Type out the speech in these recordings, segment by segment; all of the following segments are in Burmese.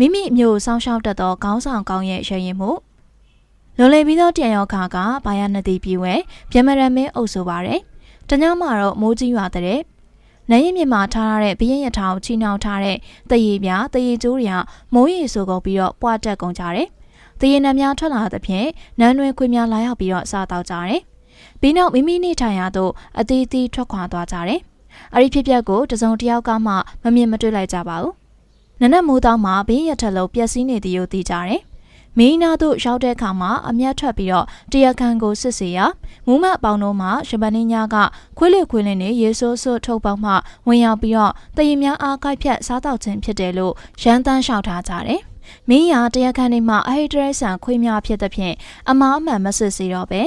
မိမိအမျိုးစောင်းရှောက်တတ်သောခေါင်းဆောင်ကောင်းရဲ့ရရင်မှုလွန်လည်ပြီးသောတန်ရောခါကဘာယာနတိပြည်ဝဲဗျမရမင်းအုပ်ဆိုပါတယ်။တညမှာတော့မိုးကြီးရွာတဲ့။နိုင်ရင်မြမှာထားရတဲ့ဘရင်ရထားကိုချီနှောင်ထားတဲ့တရေပြတရေကျိုးတွေကမိုးရီဆိုကုန်ပြီးတော့ပွားတက်ကုန်ကြတယ်။တရေနှံများထွက်လာသဖြင့်နန်းတွင်ခွေးများလာရောက်ပြီးတော့စားတောက်ကြတယ်။ပြီးနောက်မိမိနေထိုင်ရာသို့အသေးသေးထွက်ခွာသွားကြတယ်။အဲ့ဒီဖြစ်ပျက်ကိုတစုံတစ်ယောက်ကမှမမြင်မတွေ့လိုက်ကြပါဘူး။ နနက်မိုးတောင်းမှာဘင်းရထက်လုံးပျက်စီးနေသည်ကိုသိကြတယ်။မင်းနာတို့ရောက်တဲ့အခါမှာအမျက်ထွက်ပြီးတော့တရားခံကိုစစ်ဆေးရမူးမအပေါင်းတို့မှရှပန်င်းညာကခွေးလေခွေးလင်းနဲ့ရေဆိုးဆိုးထုတ်ပေါက်မှဝင်ရောက်ပြီးတော့တရင်များအားကိုက်ဖြတ်စားတော့ခြင်းဖြစ်တယ်လို့ရန်တန်းလျှောက်ထားကြတယ်။မင်းရတရားခံတွေမှာအဟိတရဆန်ခွေးများဖြစ်တဲ့ဖြင့်အမားအမှန်မစစ်စေတော့ပဲ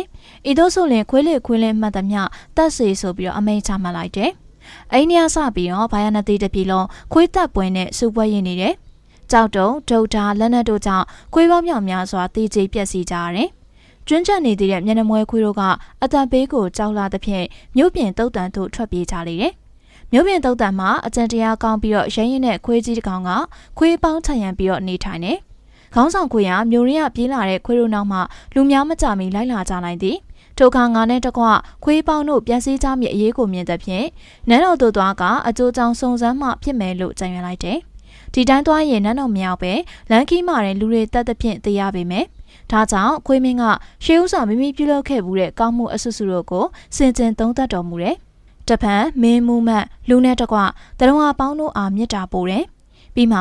ဤသို့ဆိုရင်ခွေးလေခွေးလင်းမှတ်သမျှတက်စေဆိုပြီးတော့အမိန့်ချမှတ်လိုက်တယ်။ အိန္ဒိယစပြီးတော့ဘာယာနတိတပြည်လုံးခွေးတပ်ပွဲနဲ့စူပွဲရင်နေတယ်။ကြောက်တုံဒုတ်တာလက်နက်တို့ကြောင့်ခွေးပေါင်းမြောင်များစွာတေးကြေပျက်စီးကြရတယ်။ကျွန်းချက်နေသေးတဲ့မျက်နှာမွဲခွေးတို့ကအတန်ပေးကိုကြောက်လာသဖြင့်မြို့ပြင်တုတ်တန်တို့ထွက်ပြေးကြလေတယ်။မြို့ပြင်တုတ်တန်မှာအကြံတရားကောင်းပြီးတော့ရရင်ရင်နဲ့ခွေးကြီးတစ်ကောင်ကခွေးပေါင်းထရံပြီးတော့နေထိုင်နေ။ခေါင်းဆောင်ခွေးကမြို့ရင်းကပြေးလာတဲ့ခွေးတို့နောက်မှာလူများမကြမီလိုက်လာကြနိုင်သည်။ ထိုအခါငါနဲ့တကွခွေးပေါင်းတို့ပြန်စည်းကြမိအရေးကိုမြင်တဲ့ဖြင့်နန်းတော်တို့သွားကအကျိုးကြောင့်စုံစမ်းမှဖြစ်မယ်လို့ကြံရွယ်လိုက်တယ်။ဒီတိုင်းသွားရင်နန်းတော်မရောက်ပဲလမ်းခီးမာတဲ့လူတွေတက်တဲ့ဖြင့်သိရပေမယ်။ဒါကြောင့်ခွေးမင်းကရှေးဥစွာမိမိပြုလုပ်ခဲ့မှုတဲ့ကောင်းမှုအဆူဆူတို့ကိုစင်ကြင်သုံးသပ်တော်မူတယ်။တပံမင်းမှုမှတ်လူနဲ့တကွတရုံအပေါင်းတို့အားမြစ်တာပို့တယ်။ပြီးမှ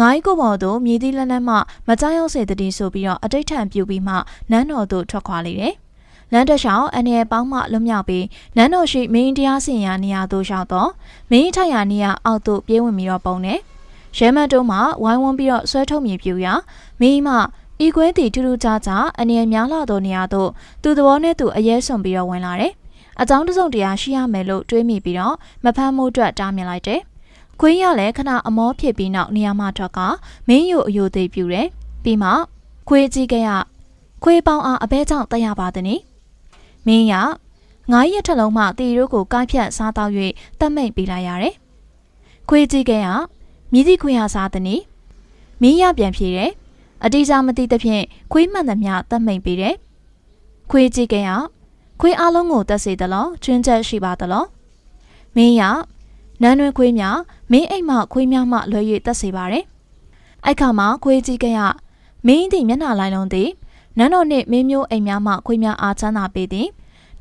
ငါးကိုပေါ်သို့မြေသီးလက်နက်မှမကြောက်ရွံ့စေတည်းဆိုပြီးတော့အတိတ်ထံပြူပြီးမှနန်းတော်သို့ထွက်ခွာလေတယ်။ လမ်းတစ်လျှောက်အနေပေါင်းမှလွတ်မြောက်ပြီးနန်းတော်ရှိမင်းတရားစင်ရာနေရာသို့ရောက်တော့မင်းထိုင်ရာနေရာအောက်သို့ပြေးဝင်ပြီးတော့ပုံတယ်။ရဲမတ်တို့မှဝိုင်းဝန်းပြီးတော့ဆွဲထုတ်မြေပြူရာမင်းမှဤကွဲတီထူးထူးခြားခြားအနေများလာသောနေရာသို့သူသဘောနဲ့သူအရေးစွန်ပြီးတော့ဝင်လာတယ်။အကြောင်းတစုံတရာရှိရမယ်လို့တွေးမိပြီးတော့မဖမ်းမှုအတွက်တားမြင်လိုက်တယ်။ခွေးရလည်းခဏအမောဖြစ်ပြီးနောက်နေရာမှထွက်ကမင်းယိုအယိုသေးပြူတယ်။ပြီးမှခွေးကြီးကရခွေးပေါင်းအားအဘဲကြောင့်တက်ရပါသည်နိ။ မင်းရငါးရက်ထက်လုံးမှတီတို့ကိုကိုက်ဖြတ်စားတော့၍တတ်မိတ်ပေးလိုက်ရတယ်။ခွေးကြီးကရမြည်သည့်ခွေးဟာစားသည်နိ။မင်းရပြန်ဖြေတယ်။အတိအကျမသိသဖြင့်ခွေးမှန်သမျှတတ်မိတ်ပေးတယ်။ခွေးကြီးကရခွေးအလုံးကိုတက်စေသလားကျွင်းချက်ရှိပါသလား။မင်းရနန်းတွင်ခွေးများမင်းအိမ်မှခွေးများမှလွယ်၍တက်စေပါတယ်။အဲ့ခါမှာခွေးကြီးကရမင်းသည်မျက်နှာလိုက်လုံးသည် နန်းတော်နှင့်မင်းမျိုးအိမ်များမှခွေးများအားချမ်းသာပေးသည်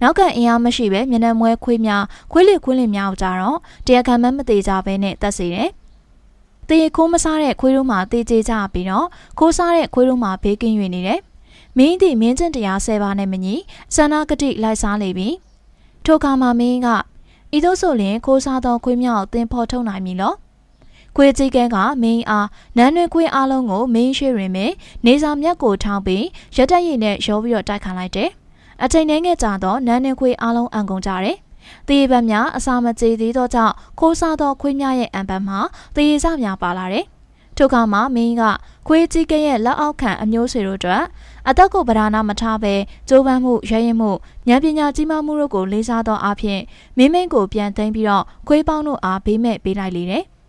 နောက်ကအင်အားမရှိပဲမျက်နှာမွဲခွေးများခွေးလေခွေးလင်များကြတော့တရားခံမမသေးကြဘဲနဲ့တက်စေတယ်။တေခိုးမစားတဲ့ခွေးတို့မှတေးကြေကြပြီးတော့ခိုးစားတဲ့ခွေးတို့မှဘေးကင်း၍နေတယ်။မင်းသည်မင်းကျင့်တရား၁၀ပါးနဲ့မညီစန္ဒဂတိလိုက်စားလေပြီ။ထိုအခါမှာမင်းကဤသို့ဆိုရင်ခိုးစားသောခွေးမြောက်တင်ဖော်ထုတ်နိုင်မည်လော။ ခွေးကြီးကဲကမင်းအားနန်းတွင်ခွေးအားလုံးကိုမင်းရှိရင်ပဲနေစာမြက်ကိုထောင်းပြီးရတက်ရည်နဲ့ရောပြီးတော့တိုက်ခါလိုက်တယ်။အချိန်နှဲငယ်ကြာတော့နန်းတွင်ခွေးအားလုံးအံကုန်ကြတယ်။တေးပံများအစာမကြေသေးသောကြောင့်ခိုးစားသောခွေးများရဲ့အံပံမှာတေးစများပါလာတယ်။ထို့ခါမှာမင်းကခွေးကြီးကဲရဲ့လက်အောက်ခံအမျိုးဆွေတို့အတွက်အသက်ကိုဗราနာမထားဘဲကြိုးပမ်းမှုရရင်မှုဉာဏ်ပညာကြီးမားမှုတို့ကိုလေးစားသောအဖြစ်မင်းမင်းကိုပြန်သိမ်းပြီးတော့ခွေးပေါင်းတို့အားဘေးမဲ့ပေးလိုက်လေတယ်။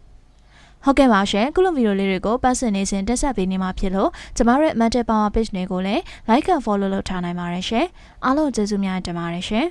ဟုတ်ကဲ့ပါရှင်ခုလိုဗီဒီယိုလေးတွေကိုပတ်စင်နေစဉ်တက်ဆက်ပေးနေမှာဖြစ်လို့ကျမတို့ရဲ့ Mental Power Page တွေကိုလည်း Like and Follow လုပ်ထားနိုင်ပါတယ်ရှင်အားလုံးကျေးဇူးများတင်ပါတယ်ရှင်